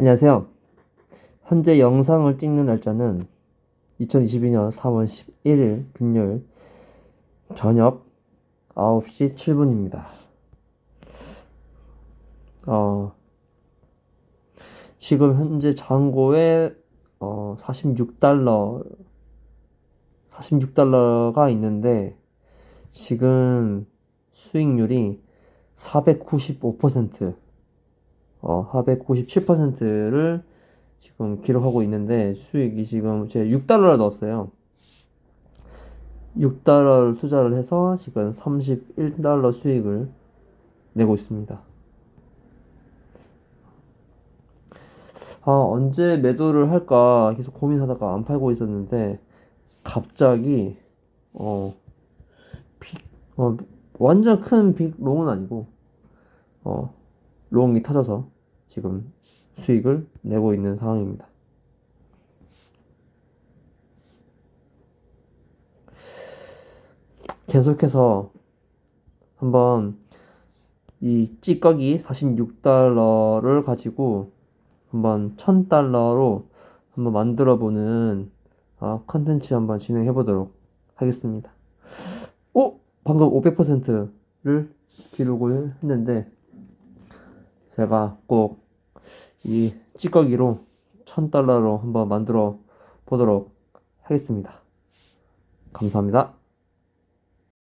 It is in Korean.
안녕하세요. 현재 영상을 찍는 날짜는 2022년 4월 11일 금요일 저녁 9시 7분입니다. 어, 지금 현재 잔고에 어, 46달러 46달러가 있는데 지금 수익률이 495% 어, 497%를 지금 기록하고 있는데 수익이 지금 제가 6달러를 넣었어요. 6달러를 투자를 해서 지금 31달러 수익을 내고 있습니다. 아, 언제 매도를 할까 계속 고민하다가 안 팔고 있었는데 갑자기 어, 빅, 어, 완전 큰 빅 롱은 아니고 어, 롱이 터져서 지금 수익을 내고 있는 상황입니다. 계속해서 한번 이 찌꺼기 46달러를 가지고 한번 1000달러로 한번 만들어 보는 아, 컨텐츠 한번 진행해 보도록 하겠습니다. 오! 방금 500%를 기록을 했는데 제가 꼭 이 찌꺼기로 1000달러로 한번 만들어 보도록 하겠습니다. 감사합니다.